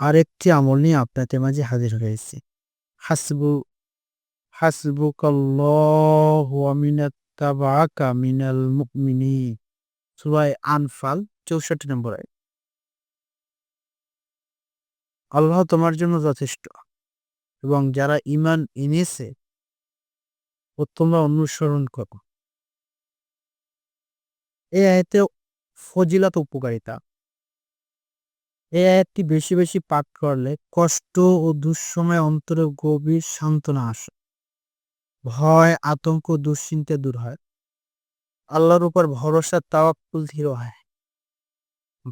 আরেকটি আমল নিয়ে আপনাদের মাঝে হাজির হয়েছি। হাসবু মিনাত্তাবাআকা মিনাল মুমিনিন। সূরা আনফাল 64 নম্বর আয়াত আল্লাহ তোমার জন্য যথেষ্ট এবং যারা ইমান এনেছে ও তোমরা অনুসরণ করো। এই আয়াতে ফজিলত উপকারিতা। এই আয়াতটি বেশি বেশি পাঠ করলে কষ্ট ও দুঃসময় অন্তরে গভীর সান্ত্বনা আসে। ভয়, আতঙ্ক, দুশ্চিন্তা দূর হয়। আল্লাহর উপর ভরসা, তাওয়াক্কুল দৃঢ় হয়।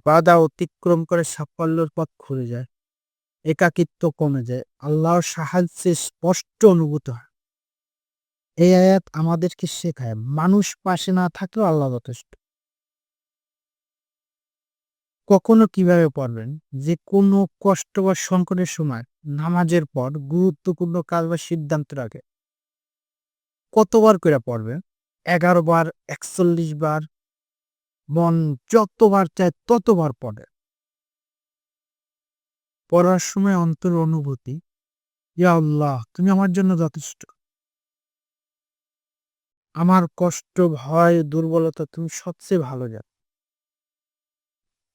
বাধা অতিক্রম করে সাফল্যের পথ খুলে যায়। একাকিত্ব কমে যায়। আল্লাহর সাহায্যে স্পষ্ট অনুভূত হয়। এই আয়াত আমাদেরকে শেখায়, মানুষ পাশে না থাকলেও আল্লাহ যথেষ্ট। কখনো কীভাবে পড়বেন? যে কোনো কষ্ট বা সংকটের সময় নামাজের পর গুরুত্বপূর্ণ কাজ বা সিদ্ধান্তের আগে কতবার করে পড়বে এগারো বার, একচল্লিশ বার, মন যতবার চায় ততবার পড়ে। পড়ার সময় অন্তর অনুভূতি, ইয়া আল্লাহ, তুমি আমার জন্য যথেষ্ট। আমার কষ্ট, ভয়, দুর্বলতা তুমি সবচেয়ে ভালো জানো।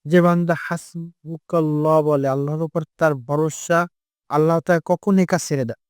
যে বান্দা হাসবুকাল্লাহ বলে আল্লাহর উপর তার ভরসা আল্লাহ তার কখন একা ছেড়ে দেয়